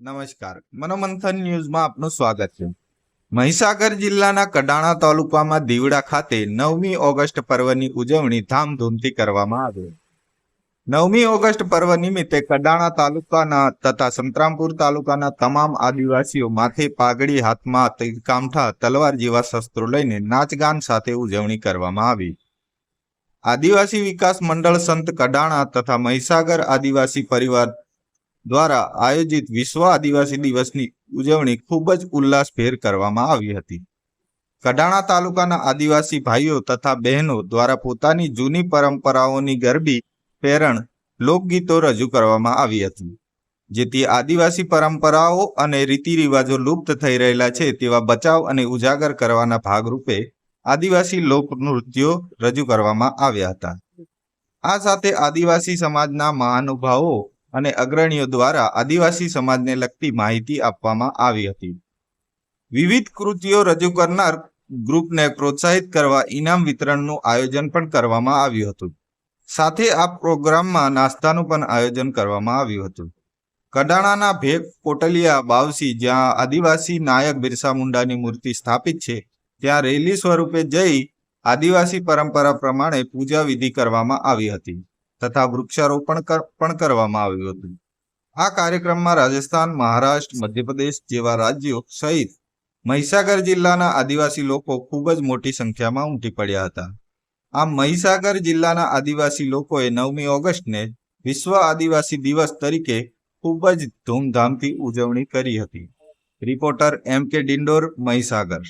નમસ્કાર. મનોમંથન ન્યૂઝમાં આપનું સ્વાગત છે. મહીસાગર જિલ્લાના કડાણા તાલુકામાં દીવડા ખાતે નવમી ઓગસ્ટ પર્વની ઉજવણી ધામધૂમથી કરવામાં આવી. નવમી ઓગસ્ટ પર્વ નિમિત્તે કડાણા તાલુકાના તથા સંતરામપુર તાલુકાના તમામ આદિવાસીઓ માથે પાઘડી હાથમાં કામઠા તલવાર જેવા શસ્ત્રો લઈને નાચગાન સાથે ઉજવણી કરવામાં આવી. આદિવાસી વિકાસ મંડળ સંત કડાણા તથા મહીસાગર આદિવાસી પરિવાર દ્વારા આયોજિત વિશ્વ આદિવાસી દિવસની ઉજવણી ખૂબ જ ઉલ્લાસભેર કરવામાં આવી હતી. કડાણા તાલુકાના આદિવાસી ભાઈઓ તથા બહેનો દ્વારા પોતાની જૂની પરંપરાઓની ગરબી પેરણ લોકગીતો રજૂ કરવામાં આવી હતી. જેથી આદિવાસી પરંપરાઓ અને રીતિ રિવાજો લુપ્ત થઈ રહેલા છે તેવા બચાવ અને ઉજાગર કરવાના ભાગરૂપે આદિવાસી લોકનૃત્યો રજૂ કરવામાં આવ્યા હતા. આ સાથે આદિવાસી સમાજના મહાનુભાવો અને અગ્રણીઓ દ્વારા આદિવાસી સમાજને લગતી માહિતી આપવામાં આવી હતી. વિવિધ કૃતિઓ રજૂ કરનાર ગ્રુપને પ્રોત્સાહિત કરવા ઇનામ વિતરણનું આયોજન પણ કરવામાં આવ્યું હતું. સાથે આ પ્રોગ્રામમાં નાસ્તાનું પણ આયોજન કરવામાં આવ્યું હતું. કડાણાના ભેગ કોટલિયા બાવસી, જ્યાં આદિવાસી નાયક બિરસા મુંડાની મૂર્તિ સ્થાપિત છે, ત્યાં રેલી સ્વરૂપે જઈ આદિવાસી પરંપરા પ્રમાણે પૂજા વિધિ કરવામાં આવી હતી. તથા વૃક્ષારોપણ પણ કરવામાં આવ્યું હતું. આ કાર્યક્રમમાં રાજસ્થાન, મહારાષ્ટ્ર, મધ્યપ્રદેશ જેવા રાજ્યો સહિત મહીસાગર જિલ્લાના આદિવાસી લોકો ખૂબ જ મોટી સંખ્યામાં ઉમટી પડ્યા હતા. આમ મહીસાગર જિલ્લાના આદિવાસી લોકોએ નવમી ઓગસ્ટને વિશ્વ આદિવાસી દિવસ તરીકે ખૂબ જ ધૂમધામથી ઉજવણી કરી હતી. રિપોર્ટર એમ કે ડિંડોર, મહીસાગર.